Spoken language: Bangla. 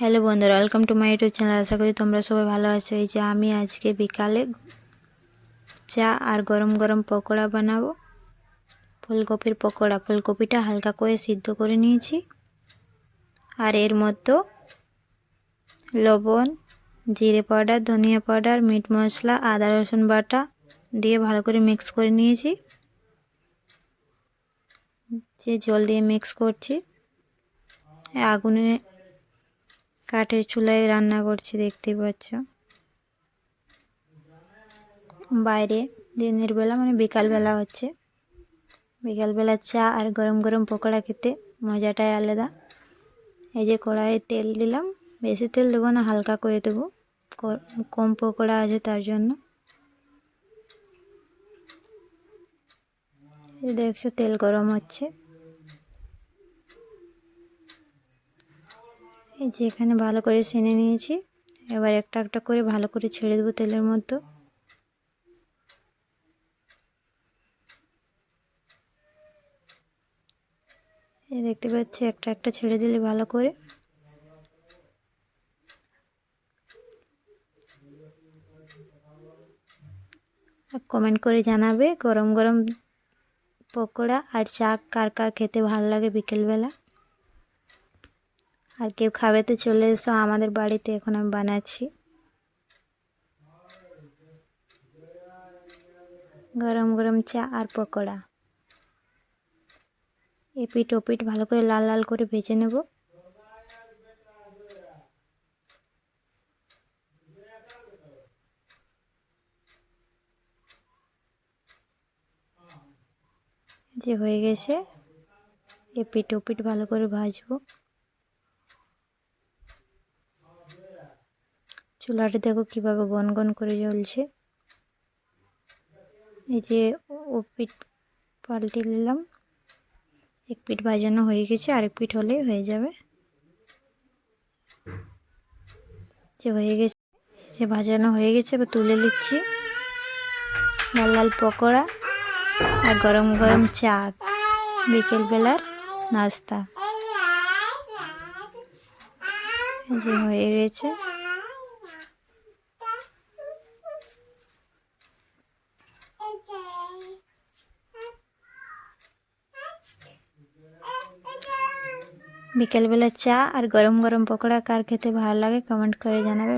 হ্যালো বন্ধুরা welcome to my YouTube channel আশা করি তোমরা সবাই ভালো আছো। এই যে আমি আজকে বিকালে চা আর গরম গরম পকোড়া বানাবো। ফুলকপির পকোড়া। ফুলকপিটা হালকা করে সিদ্ধ করে নিয়েছি। আর এর মধ্যে লবণ, জিরে পাউডার, ধনিয়া পাউডার, মিট মশলা, আদা, রসুন বাটা দিয়ে ভালো করে মিক্স করে নিয়েছি। যে জল দিয়ে মিক্স করছি, আগুনে কাঠের চুলায় রান্না করছি দেখতে পাচ্ছ। বাইরে দিনের বেলা মানে বিকালবেলা হচ্ছে। বিকালবেলা চা আর গরম গরম পকোড়া খেতে মজাটাই আলাদা। এই যে কড়াইয়ে তেল দিলাম, বেশি তেল দেবো না, হালকা করে দেবো। কম পকোড়া আছে তার জন্য। দেখছ তেল গরম হচ্ছে। এই যে এখানে ভালো করে সেনে নিয়েছি। এবার একটা একটা করে ভালো করে ছেড়ে দেবো তেলের মধ্যে। এই দেখতে পাচ্ছি একটা একটা ছেড়ে দিলে ভালো করে। কমেন্ট করে জানাবে গরম গরম পকোড়া আর চা কার কার খেতে ভালো লাগে বিকেলবেলা। আর কেউ খাবে তো চলে এসো, আমাদের বাড়িতে এখন আমি বানাচ্ছি। গরম গরম চা আর পকোড়া। এপিট ওপিট ভালো করে লাল লাল করে ভেজে নেব। যে হয়ে গেছে এপিট ওপিট ভালো করে ভাজবো। চুলাটা দেখো কীভাবে গন গন করে জ্বলছে। এই যে ও পিঠ পাল্টে নিলাম। এক পিঠ ভাজানো হয়ে গেছে, আরেক পিঠ হলেই হয়ে যাবে। যে হয়ে গেছে যে ভাজানো হয়ে গেছে, এবার তুলে নিচ্ছি। লাল লাল পকোড়া আর গরম গরম চা, বিকেলবেলার নাস্তা। যে হয়ে গেছে। বিকেলবেলা চা আর গরম গরম পকোড়া কার খেতে ভালো লাগে কমেন্ট করে জানাবে।